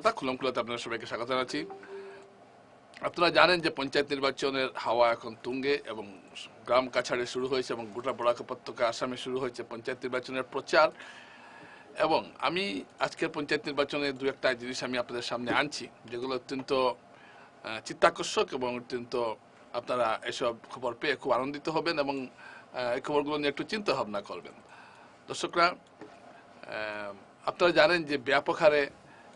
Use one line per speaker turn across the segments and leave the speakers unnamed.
কৃতজ্ঞতা খুলম খুলাতে আপনারা সবাইকে স্বাগত জানাচ্ছি। আপনারা জানেন যে পঞ্চায়েত নির্বাচনের হাওয়া এখন তুঙ্গে এবং গ্রাম কাছাড়ে শুরু হয়েছে এবং গোটা বড়াক উপত্যকা আসামে শুরু হয়েছে পঞ্চায়েত নির্বাচনের প্রচার। এবং আমি আজকের পঞ্চায়েত নির্বাচনে দু একটা জিনিস আমি আপনাদের সামনে আনছি, যেগুলো অত্যন্ত চিত্তাকর্ষক এবং অত্যন্ত আপনারা এসব খবর পেয়ে খুব আনন্দিত হবেন এবং এই খবরগুলো নিয়ে একটু চিন্তা ভাবনা করবেন। দর্শকরা আপনারা জানেন যে ব্যাপক হারে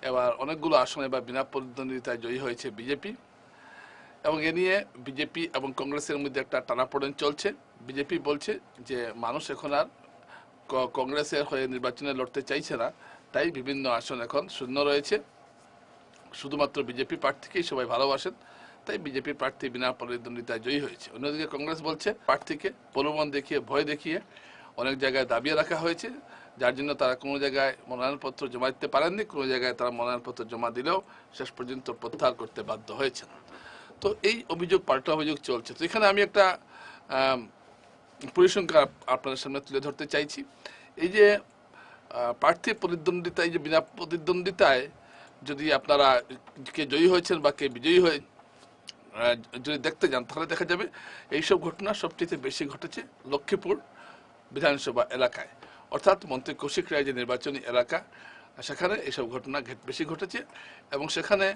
এবার অনেকগুলো আসনে বা বিনা প্রতিদ্বন্দ্বিতায় জয়ী হয়েছে বিজেপি এবং এ নিয়ে বিজেপি এবং কংগ্রেসের মধ্যে একটা টানাপোড়েন চলছে। বিজেপি বলছে যে মানুষ এখন আর কংগ্রেসের হয়ে নির্বাচনে লড়তে চাইছে না, তাই বিভিন্ন আসন এখন শূন্য রয়েছে। শুধুমাত্র বিজেপি প্রার্থীকেই সবাই ভালোবাসেন, তাই বিজেপি প্রার্থী বিনা প্রতিদ্বন্দ্বিতায় জয়ী হয়েছে। অন্যদিকে কংগ্রেস বলছে, প্রার্থীকে প্রলোভন দেখিয়ে, ভয় দেখিয়ে অনেক জায়গায় দাবিয়ে রাখা হয়েছে। যার জন্য তারা কোনো জায়গায় মনোনয়নপত্র জমা দিতে পারেননি কোনো জায়গায় তারা মনোনয়নপত্র জমা দিলেও শেষ পর্যন্ত প্রত্যাহার করতে বাধ্য হয়েছেন। তো এই অভিযোগ পাল্টা অভিযোগ চলছে। তো এখানে আমি একটা আম, পরিসংখ্যান আপনাদের সামনে তুলে ধরতে চাইছি। এই যে প্রার্থী প্রতিদ্বন্দ্বিতা এই যে বিনা প্রতিদ্বন্দ্বিতায় যদি আপনারা কে জয়ী হয়েছেন বা কে বিজয়ী হয়ে যদি দেখতে যান তাহলে দেখা যাবে এইসব ঘটনা সবচেয়ে বেশি ঘটেছে লক্ষ্মীপুর বিধানসভা এলাকায়। অর্থাৎ মন্ত্রী কৌশিক রায় যে নির্বাচনী এলাকা, সেখানে এসব ঘটনা বেশি ঘটেছে এবং সেখানে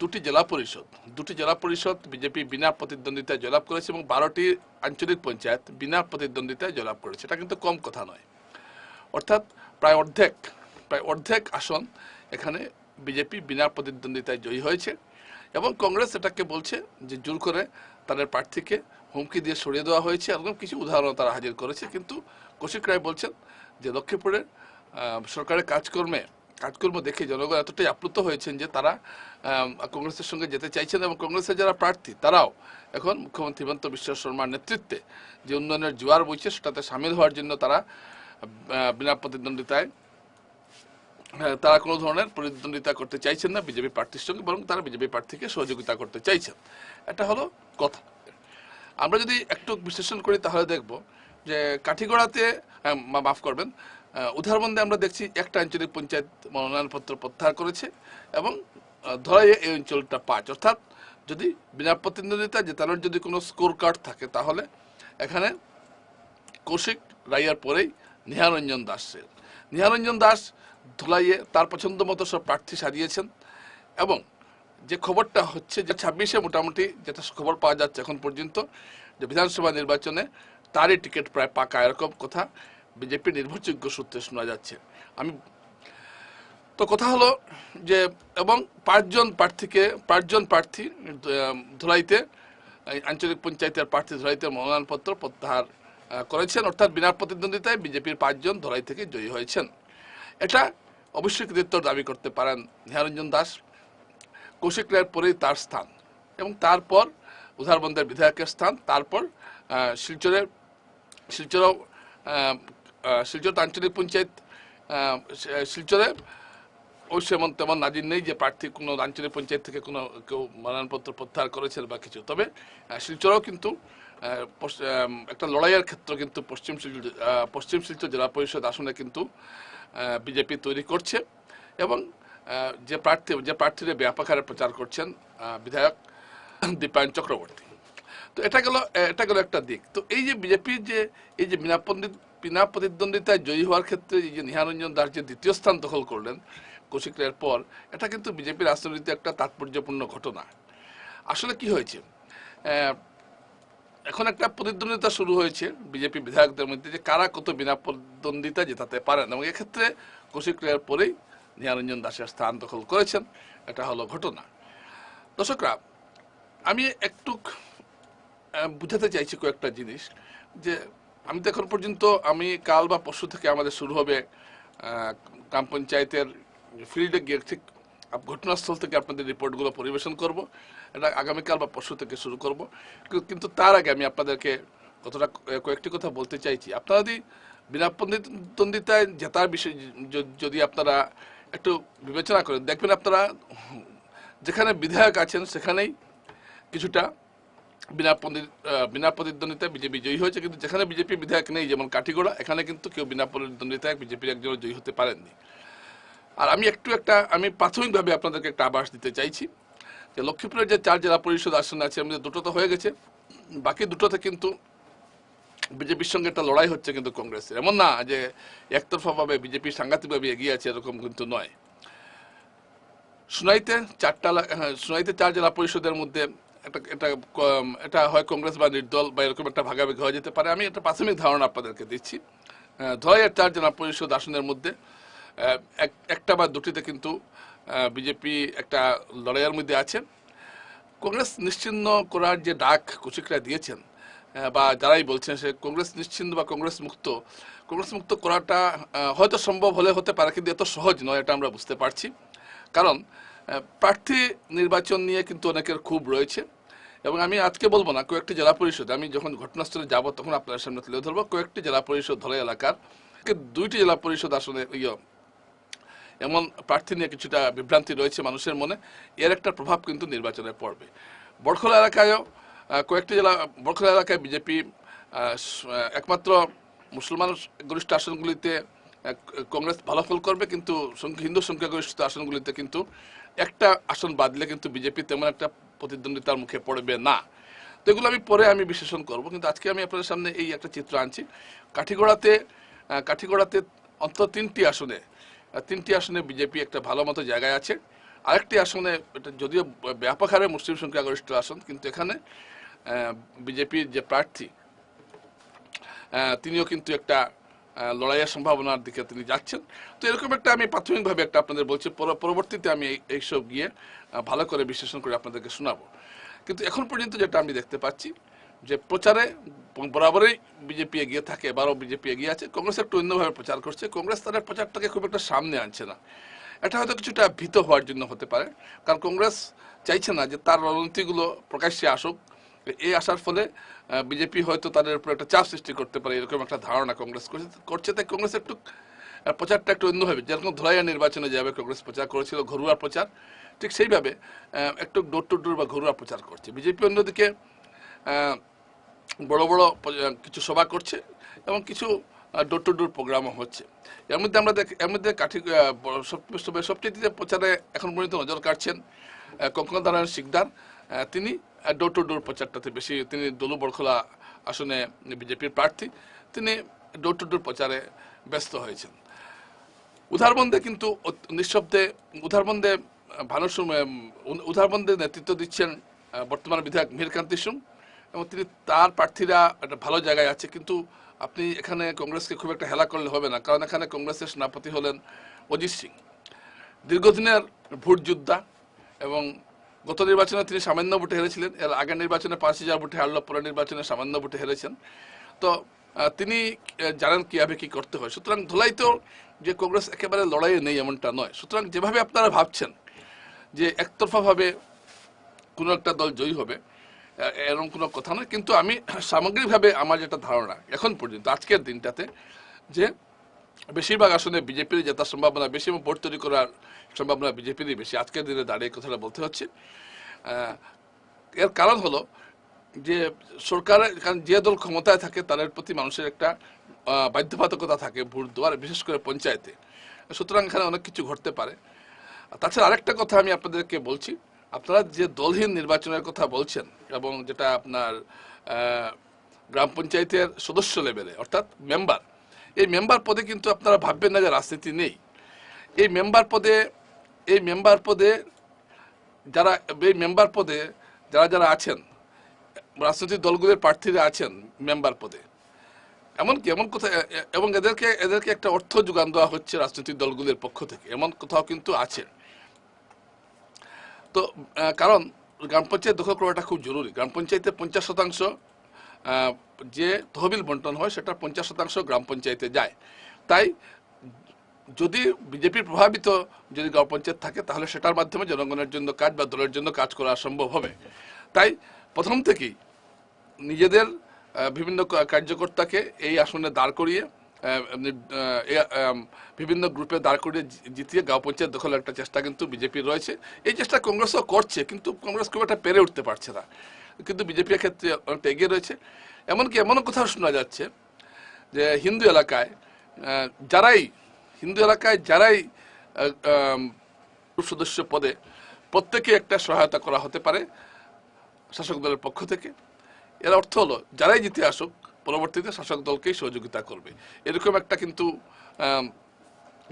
দুটি জেলা পরিষদ, দুটি জেলা পরিষদ বিজেপি বিনা প্রতিদ্বন্দ্বিতায় জয়লাভ করেছে এবং বারোটি আঞ্চলিক পঞ্চায়েত বিনা প্রতিদ্বন্দ্বিতায় জয়লাভ করেছে। এটা কিন্তু কম কথা নয়। অর্থাৎ প্রায় অর্ধেক প্রায় অর্ধেক আসন এখানে বিজেপি বিনা প্রতিদ্বন্দ্বিতায় জয়ী হয়েছে এবং কংগ্রেস এটাকে বলছে যে জোর করে তাদের প্রার্থীকে হুমকি দিয়ে সরিয়ে দেওয়া হয়েছে। এরকম কিছু উদাহরণ তারা হাজির করেছে। কিন্তু কৌশিক রায় বলছেন যে লক্ষ্মীপুরের সরকারের কাজকর্মে, কাজকর্ম দেখে জনগণ এতটাই আপ্লুত হয়েছেন যে তারা কংগ্রেসের সঙ্গে যেতে চাইছেন এবং কংগ্রেসের যারা প্রার্থী, তারাও এখন মুখ্যমন্ত্রী হিমন্ত বিশ্ব শর্মার নেতৃত্বে যে উন্নয়নের জোয়ার বইছে, সেটাতে সামিল হওয়ার জন্য তারা বিনা প্রতিদ্বন্দ্বিতায় তারা কোনো ধরনের প্রতিদ্বন্দ্বিতা করতে চাইছেন না, বিজেপি প্রার্থীর সঙ্গে, বরং তারা বিজেপি প্রার্থীকে সহযোগিতা করতে চাইছেন। এটা হলো কথা। আমরা যদি একটু বিশ্লেষণ করি, তাহলে দেখব যে কাঠিগড়াতে মা- মাফ করবেন উদাহরণে আমরা দেখছি একটা আঞ্চলিক পঞ্চায়েত মনোনয়নপত্র প্রত্যাহার করেছে এবং ধরাইয়ে এই অঞ্চলটা পাঁচ। অর্থাৎ যদি বিনা প্রতিদ্বন্দ্বিতা জেতানোর যদি কোনো স্কোর কার্ড থাকে, তাহলে এখানে কৌশিক রাইয়ার পরেই নিহারঞ্জন দাসের। নিহারঞ্জন দাস ধুলাইয়ে তার পছন্দ মতো সব প্রার্থী সাজিয়েছেন এবং যে খবরটা হচ্ছে যে ছাব্বিশে মোটামুটি যেটা খবর পাওয়া যাচ্ছে এখন পর্যন্ত, যে বিধানসভা নির্বাচনে তারই টিকিট প্রায় পাকা, এরকম কথা বিজেপি নির্ভরযোগ্য সূত্রে শোনা যাচ্ছে। আমি তো কথা হলো যে এবং পাঁচজন প্রার্থীকে, পাঁচজন প্রার্থী ধুলাইতে আঞ্চলিক পঞ্চায়েতের প্রার্থী ধরাইতে মনোনয়নপত্র প্রত্যাহার করেছেন। অর্থাৎ বিনা প্রতিদ্বন্দ্বিতায় বিজেপির পাঁচজন ধরাই থেকে জয়ী হয়েছেন। এটা অবশ্যই কৃতিত্ব দাবি করতে পারেন নিহারঞ্জন দাস। কৌশিক রায়ের পরেই তার স্থান এবং তারপর উধারবন্দের বিধায়কের স্থান, তারপর শিলচরের, শিলচরও শিলচর আঞ্চলিক পঞ্চায়েত শিলচরে ওই সেমন তেমন নাজির নেই যে প্রার্থী কোনো আঞ্চলিক পঞ্চায়েত থেকে কোনো কেউ মনোনয়নপত্র প্রত্যাহার করেছেন বা কিছু। তবে শিলচরেও কিন্তু একটা লড়াইয়ের ক্ষেত্র কিন্তু পশ্চিম পশ্চিম শিলচর জেলা পরিষদ আসনে কিন্তু বিজেপি তৈরি করছে এবং যে প্রার্থী, যে প্রার্থীরা ব্যাপক হারে প্রচার করছেন বিধায়ক দীপায়ন চক্রবর্তী। তো এটা গেল এটা গেল একটা দিক। তো এই যে বিজেপির যে, এই যে বিনা পণ্ডিত বিনা প্রতিদ্বন্দ্বিতায় জয়ী হওয়ার ক্ষেত্রে এই যে নিহারঞ্জন দাস যে দ্বিতীয় স্থান দখল করলেন কৌশিক রায়ের পর, এটা কিন্তু বিজেপির রাজনীতিতে একটা তাৎপর্যপূর্ণ ঘটনা। আসলে কি হয়েছে? এখন একটা প্রতিদ্বন্দ্বিতা শুরু হয়েছে বিজেপি বিধায়কদের মধ্যে যে কারা কত বিনা প্রতিদ্বন্দ্বিতা জেতাতে পারেন এবং এক্ষেত্রে কৌশিক রায়ের পরেই নিহারঞ্জন দাসের স্থান দখল করেছেন। এটা হলো ঘটনা। দর্শকরা, আমি একটু বুঝাতে চাইছি কয়েকটা জিনিস। যে আমি তো এখন পর্যন্ত, আমি কাল বা পরশু থেকে আমাদের শুরু হবে গ্রাম পঞ্চায়েতের ফিল্ডে গিয়ে ঠিক ঘটনাস্থল থেকে আপনাদের রিপোর্টগুলো পরিবেশন করব, এটা আগামীকাল বা পরশু থেকে শুরু করব। কিন্তু- তার আগে আমি আপনাদেরকে কতটা কয়েকটি কথা বলতে চাইছি। আপনারা যদি বিনা প্রতিদ্বন্দ্বিতায় জেতার বিষয় যদি আপনারা একটু বিবেচনা করেন, দেখবেন আপনারা যেখানে বিধায়ক আছেন সেখানেই কিছুটা বিনা বিনা প্রতিদ্বন্দ্বিতায় বিজেপি জয়ী হয়েছে। কিন্তু যেখানে বিজেপি বিধায়ক নেই, যেমন কাঠিগোড়া, এখানে কিন্তু কেউ বিনা প্রতিদ্বন্দ্বিতায় বিজেপির একজন জয়ী হতে পারেননি। আর আমি একটু একটা আমি প্রাথমিকভাবে আপনাদেরকে একটা আভাস দিতে চাইছি যে লক্ষ্মীপুরের যে চার জেলা পরিষদ আসন আছে আমাদের দুটো তো হয়ে গেছে। বাকি দুটোতে কিন্তু বিজেপির সঙ্গে একটা লড়াই হচ্ছে কিন্তু কংগ্রেসের। এমন না যে একতরফাভাবে বিজেপি সাংঘাতিকভাবে এগিয়ে আছে এরকম কিন্তু নয়। সুনাইতে চারটা হ্যাঁ, সুনাইতে চার জেলা পরিষদের মধ্যে একটা এটা এটা হয় কংগ্রেস বা নির্দল বা এরকম একটা ভাগাভাগি হয়ে যেতে পারে। আমি একটা প্রাথমিক ধারণা আপনাদেরকে দিচ্ছি। ধলাইয়ের চার জেলা পরিষদ আসনের মধ্যে একটা বা দুটিতে কিন্তু বিজেপি একটা লড়াইয়ের মধ্যে আছে। কংগ্রেস নিশ্চিন্ন করার যে ডাক কুচিকরা দিয়েছেন বা যারাই বলছেন সে কংগ্রেস নিশ্চিহ্ন বা কংগ্রেস মুক্ত কংগ্রেস মুক্ত করাটা হয়তো সম্ভব হলে হতে পারে, কিন্তু এত সহজ নয়, এটা আমরা বুঝতে পারছি। কারণ প্রার্থী নির্বাচন নিয়ে কিন্তু অনেকের খুব রয়েছে। এবং আমি আজকে বলব না, কয়েকটি জেলা পরিষদ আমি যখন ঘটনাস্থলে যাব, তখন আপনার সামনে তুলে ধরবো। কয়েকটি জেলা পরিষদ ধরে এলাকার দুইটি জেলা পরিষদ আসলে ইয়ে এমন প্রার্থী নিয়ে কিছুটা বিভ্রান্তি রয়েছে মানুষের মনে। এর একটা প্রভাব কিন্তু নির্বাচনে পড়বে। বড়খোলা এলাকায়ও কয়েকটি জেলা, বড়খোলা এলাকায় বিজেপি একমাত্র মুসলমান গরিষ্ঠ আসনগুলিতে কংগ্রেস ভালো ফল করবে, কিন্তু হিন্দু সংখ্যাগরিষ্ঠ আসনগুলিতে কিন্তু একটা আসন বাদলে কিন্তু বিজেপি তেমন একটা প্রতিদ্বন্দ্বিতার মুখে পড়বে না। তো এগুলো আমি পরে আমি বিশ্লেষণ করব, কিন্তু আজকে আমি আপনাদের সামনে এই একটা চিত্র আনছি। কাঠিগড়াতে কাঠিগড়াতে অন্তত তিনটি আসনে তিনটি আসনে বিজেপি একটা ভালো মতো জায়গায় আছে। আরেকটি আসনে, এটা যদিও ব্যাপক হারে মুসলিম সংখ্যাগরিষ্ঠ আসন, কিন্তু এখানে বিজেপির যে প্রার্থী তিনিও কিন্তু একটা লড়াইয়ের সম্ভাবনার দিকে তিনি যাচ্ছেন। তো এরকম একটা আমি প্রাথমিকভাবে একটা আপনাদের বলছি, পর- পরবর্তীতে আমি এইসব গিয়ে ভালো করে বিশ্লেষণ করে আপনাদেরকে শোনাবো। কিন্তু এখন পর্যন্ত যেটা আমি দেখতে পাচ্ছি, যে প্রচারে বরাবরই বিজেপি এগিয়ে থাকে, এবারও বিজেপি এগিয়ে আছে। কংগ্রেস একটু অন্যভাবে প্রচার করছে। কংগ্রেস তাদের প্রচারটাকে খুব একটা সামনে আনছে না। এটা হয়তো কিছুটা ভীত হওয়ার জন্য হতে পারে। কারণ কংগ্রেস চাইছে না যে তার রণনীতিগুলো প্রকাশ্যে আসুক। এই আসার ফলে বিজেপি হয়তো তাদের উপর একটা চাপ সৃষ্টি করতে পারে, এরকম একটা ধারণা কংগ্রেস করছে- করছে তাই কংগ্রেস একটু প্রচারটা একটু অন্যভাবে। যেরকম ধরাইয়া নির্বাচনে যাবে কংগ্রেস প্রচার করেছিল, ঘরোয়া প্রচার, ঠিক সেইভাবে একটু ডোর টু ডোর বা ঘরোয়া প্রচার করছে। বিজেপি অন্যদিকে বড় বড় কিছু সভা করছে এবং কিছু ডোর টু ডোর প্রোগ্রামও হচ্ছে। এর মধ্যে আমরা দেখ, এর মধ্যে কাঠি সবচেয়ে প্রচারে এখন পর্যন্ত নজর কাটছেন কঙ্কন নারায়ণ শিকদার তিনি ডোর টু ডোর প্রচারটাতে বেশি, তিনি দলু বরখোলা আসনে বিজেপির প্রার্থী, তিনি ডোর টু ডোর প্রচারে ব্যস্ত হয়েছেন। উদারবন্দে কিন্তু নিঃশব্দে উদারবন্দে ভানুসুম উদারবন্দে নেতৃত্ব দিচ্ছেন বর্তমান বিধায়ক মীরকান্তি সুম এবং তিনি তার প্রার্থীরা একটা ভালো জায়গায় আছে। কিন্তু আপনি এখানে কংগ্রেসকে খুব একটা হেলা করলে হবে না। কারণ এখানে কংগ্রেসের সভাপতি হলেন অজিত সিং। দীর্ঘদিনের ভোট যোদ্ধা এবং গত নির্বাচনে তিনি সামান্য ভোটে হেরেছিলেন। এর আগের নির্বাচনে পাঁচ হাজার ভোটে হারল, পরের নির্বাচনে সামান্য ভোটে হেরেছেন। তো তিনি জানেন কীভাবে কি করতে হয়। সুতরাং ধোলাই তো যে কংগ্রেস একেবারে লড়াইয়ে নেই এমনটা নয়। সুতরাং যেভাবে আপনারা ভাবছেন যে একতরফাভাবে কোনো একটা দল জয়ী হবে এরকম কোনো কথা নয়। কিন্তু আমি সামগ্রিকভাবে আমার যেটা ধারণা এখন পর্যন্ত, আজকের দিনটাতে যে বেশিরভাগ আসনে বিজেপির জেতার সম্ভাবনা বেশি এবং ভোট তৈরি করার সম্ভাবনা বিজেপিরই বেশি। আজকের দিনে দাঁড়িয়ে কথাটা বলতে হচ্ছে। এর কারণ হলো যে সরকারের, কারণ যে দল ক্ষমতায় থাকে তাদের প্রতি মানুষের একটা বাধ্যবাধকতা থাকে ভোট দেওয়ার, বিশেষ করে পঞ্চায়েতে। সুতরাং এখানে অনেক কিছু ঘটতে পারে। তাছাড়া আরেকটা কথা আমি আপনাদেরকে বলছি আপনারা যে দলহীন নির্বাচনের কথা বলছেন এবং যেটা আপনার গ্রাম পঞ্চায়েতের সদস্য লেভেলে, অর্থাৎ মেম্বার, এই মেম্বার পদে কিন্তু আপনারা ভাববেন না যে রাজনীতি নেই। এই মেম্বার পদে, এই মেম্বার পদে যারা, এই মেম্বার পদে যারা যারা আছেন, রাজনৈতিক দলগুলির প্রার্থীরা আছেন মেম্বার পদে। এমনকি, এমন এ- এবং এদেরকে এদেরকে একটা অর্থ যোগান দেওয়া হচ্ছে রাজনৈতিক দলগুলির পক্ষ থেকে, এমন কোথাও কিন্তু আছে। তো কারণ গ্রাম পঞ্চায়েত দখল করাটা খুব জরুরি। গ্রাম পঞ্চায়েতে পঞ্চাশ শতাংশ যে তহবিল বন্টন হয় সেটা পঞ্চাশ শতাংশ গ্রাম পঞ্চায়েতে যায়। তাই যদি বিজেপির প্রভাবিত যদি গ্রাম পঞ্চায়েত থাকে, তাহলে সেটার মাধ্যমে জনগণের জন্য কাজ বা দলের জন্য কাজ করা সম্ভব হবে। তাই প্রথম থেকেই নিজেদের বিভিন্ন কার্যকর্তাকে এই আসনে দাঁড় করিয়ে বিভিন্ন গ্রুপে দাঁড় করিয়ে জিতিয়ে গাঁও পঞ্চায়েত দখলের একটা চেষ্টা কিন্তু বিজেপির রয়েছে। এই চেষ্টা কংগ্রেসও করছে কিন্তু কংগ্রেস খুব একটা পেরে উঠতে পারছে না। কিন্তু বিজেপির ক্ষেত্রে অনেকটা এগিয়ে রয়েছে। এমনকি এমনও কথাও শোনা যাচ্ছে যে হিন্দু এলাকায় যারাই, হিন্দু এলাকায় যারাই সদস্য পদে প্রত্যেকে একটা সহায়তা করা হতে পারে শাসক দলের পক্ষ থেকে। এর অর্থ হলো, যারাই জিতে আসুক পরবর্তীতে শাসক দলকেই সহযোগিতা করবে। এরকম একটা কিন্তু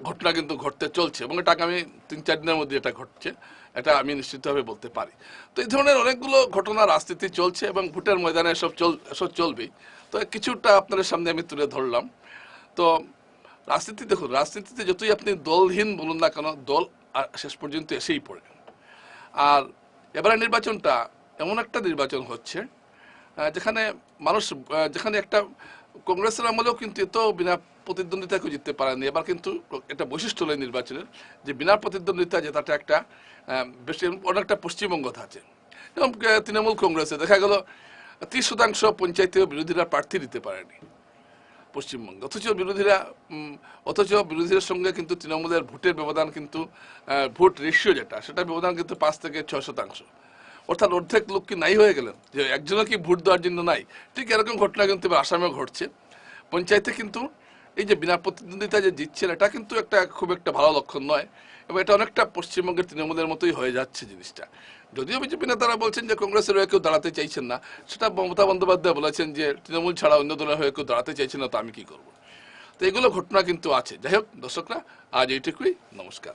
ঘটনা কিন্তু ঘটতে চলছে এবং এটা আগামী তিন চার দিনের মধ্যে এটা ঘটছে, এটা আমি নিশ্চিতভাবে বলতে পারি। তো এই ধরনের অনেকগুলো ঘটনা রাজনীতি চলছে এবং ভোটের ময়দানে সব চল, এসব চলবেই। তো কিছুটা আপনাদের সামনে আমি তুলে ধরলাম। তো রাজনীতি দেখুন, রাজনীতিতে যতই আপনি দলহীন বলুন না কেন, দল শেষ পর্যন্ত এসেই পড়ে। আর এবারে নির্বাচনটা এমন একটা নির্বাচন হচ্ছে যেখানে মানুষ যেখানে একটা কংগ্রেসের আমলেও কিন্তু এত বিনা প্রতিদ্বন্দ্বিতা কেউ জিততে পারেনি এবার কিন্তু একটা বৈশিষ্ট্য হলো নির্বাচনের, যে বিনা প্রতিদ্বন্দ্বিতা জেতাটা একটা বেশি অনেকটা পশ্চিমবঙ্গ আছে যেমন তৃণমূল কংগ্রেসে দেখা গেল, ত্রিশ শতাংশ পঞ্চায়েতে বিরোধীরা প্রার্থী দিতে পারেনি পশ্চিমবঙ্গে। অথচ বিরোধীরা অথচ বিরোধীদের সঙ্গে কিন্তু তৃণমূলের ভোটের ব্যবধান কিন্তু ভোট রেশিও যেটা, সেটা ব্যবধান কিন্তু পাঁচ থেকে ছয় শতাংশ। অর্থাৎ অর্ধেক লোক কি নাই হয়ে গেলেন? যে একজনও কি ভোট দেওয়ার জন্য নাই? ঠিক এরকম ঘটনা কিন্তু এবার আসামে ঘটছে। পঞ্চায়েতে কিন্তু এই যে বিনা প্রতিদ্বন্দ্বিতা যে জিতছেন, এটা কিন্তু একটা খুব একটা ভালো লক্ষণ নয় এবং এটা অনেকটা পশ্চিমবঙ্গের তৃণমূলের মতোই হয়ে যাচ্ছে জিনিসটা। যদিও বিজেপি নেতারা বলছেন যে কংগ্রেসের হয়ে কেউ দাঁড়াতে চাইছেন না, সেটা মমতা বন্দ্যোপাধ্যায় বলেছেন যে তৃণমূল ছাড়া অন্য দলের হয়ে কেউ দাঁড়াতে চাইছেন না, তো আমি কি করব? তো এগুলো ঘটনা কিন্তু আছে। যাই হোক, দর্শকরা, আজ এইটুকুই। নমস্কার।